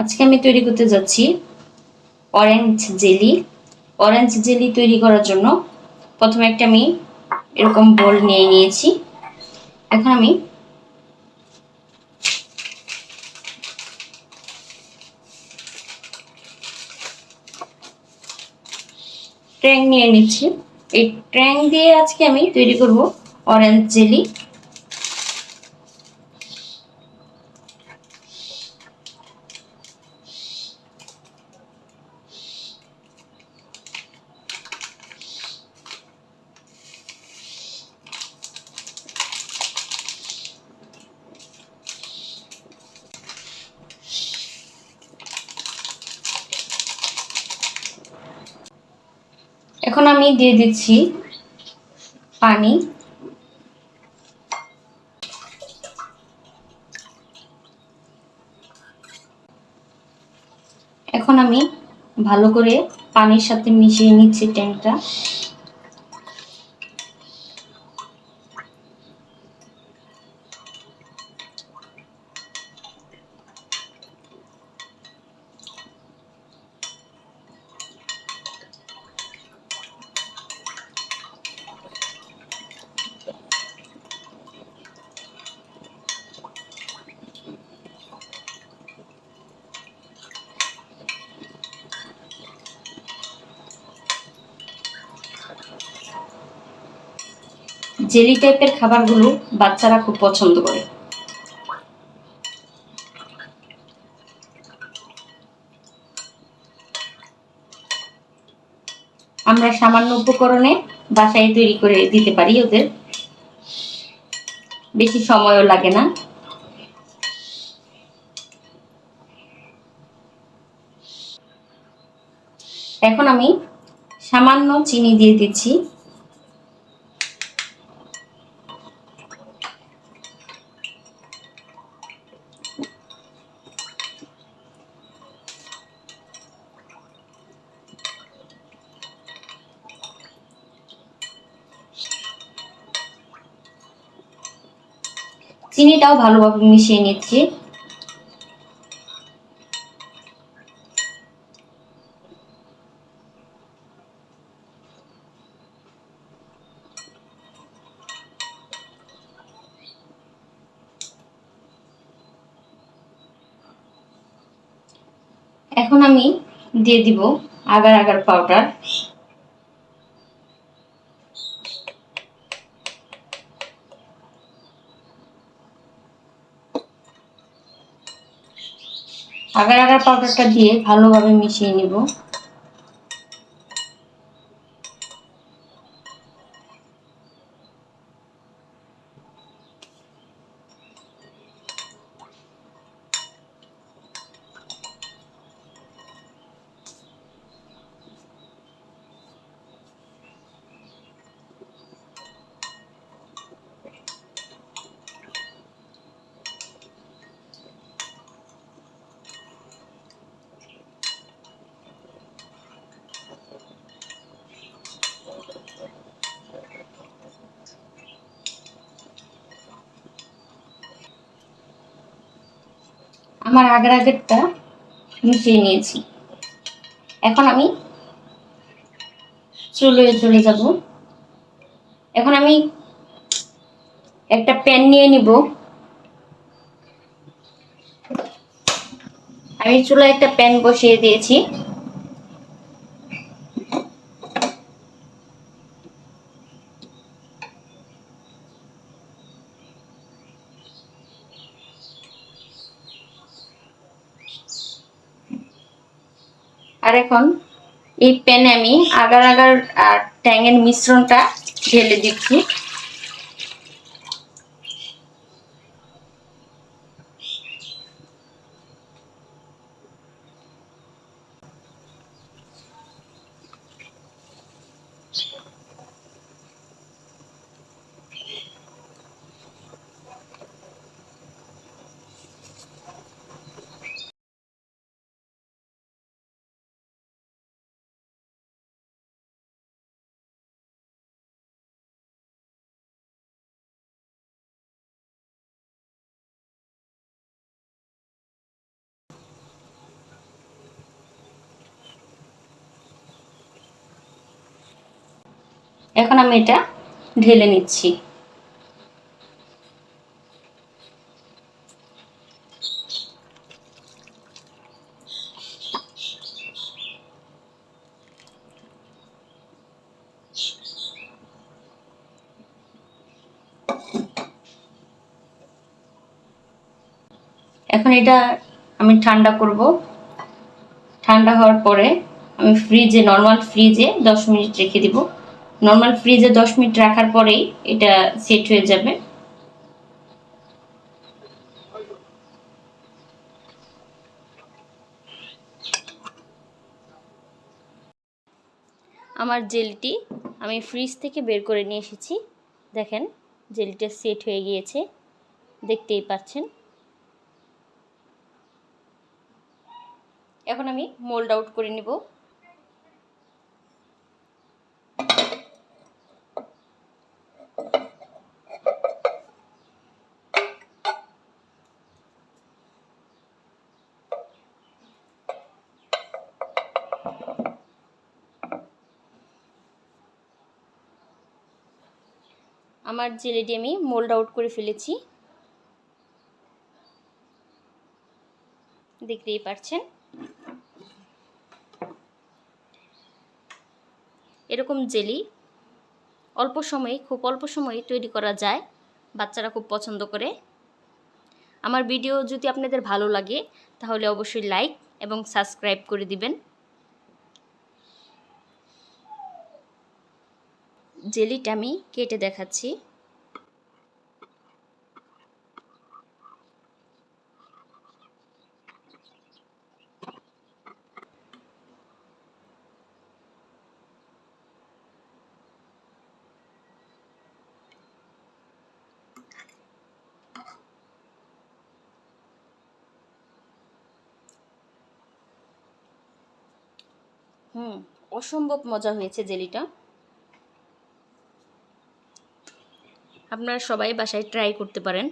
আজকে আমি তৈরি করতে যাচ্ছি অরেঞ্জ জেলি অরেঞ্জ জেলি তৈরি করার জন্য প্রথমে একটা আমি এরকম বোল নিয়ে নিয়েছি। এখন আমি ট্র্যাং নিয়ে নিচ্ছি। এই ট্র্যাং দিয়ে আজকে আমি তৈরি করব অরেঞ্জ জেলি এখন আমি দিয়ে দিচ্ছি পানি। এখন আমি ভালো করে পানির সাথে মিশিয়ে নিচ্ছি ট্যাংকটা জেলি টাইপের খাবারগুলো বাচ্চারা খুব পছন্দ করে। আমরা সামান্য উপকরণে বাসায় তৈরি করে দিতে পারি ওদের। বেশি সময়ও লাগে না। এখন আমি সামান্য চিনি দিয়ে দিচ্ছি। চিনিটাও ভালোভাবে মিশিয়ে নিচ্ছি। এখন আমি দিয়ে দিব agar agar powder. Agar agar পাউডারটা দিয়ে ভালোভাবে মিশিয়ে নিব। আমার আগের আগেরটা মিশিয়ে নিয়েছি। এখন আমি চুলোয় চলে যাব। এখন আমি একটা প্যান নিয়ে নিব। আমি চুলায় একটা প্যান বসিয়ে দিয়েছি। আর এখন এই প্যানে আমি আগার আগার আর ট্যাঙের মিশ্রণটা ঢেলে দিচ্ছি। এখন আমি এটা ঢেলে নিচ্ছি। এখন এটা আমি ঠান্ডা করব। ঠান্ডা হওয়ার পরে আমি ফ্রিজে, নর্মাল ফ্রিজে দশ মিনিট রেখে দিব। নর্মাল ফ্রিজে দশ মিনিট রাখার পরেই এটা সেট হয়ে যাবে। আমার জেলটি আমি ফ্রিজ থেকে বের করে নিয়ে এসেছি। দেখেন, জেলটা সেট হয়ে গিয়েছে। দেখতেই পাচ্ছেন। এখন আমি মোল্ড আউট করে নিব। আমার জেলেটি আমি মোল্ড আউট করে ফেলেছি। দেখতেই পারছেন। এরকম জেলি অল্প সময়ে, খুব অল্প সময়ে তৈরি করা যায়, বাচ্চারা খুব পছন্দ করে। আমার ভিডিও যদি আপনাদের ভালো লাগে, তাহলে অবশ্যই লাইক এবং সাবস্ক্রাইব করে দিবেন। জেলিটা আমি কেটে দেখাচ্ছি। হুম অসম্ভব মজা হয়েছে জেলিটা। আপনারা সবাই বাসায় ট্রাই করতে পারেন।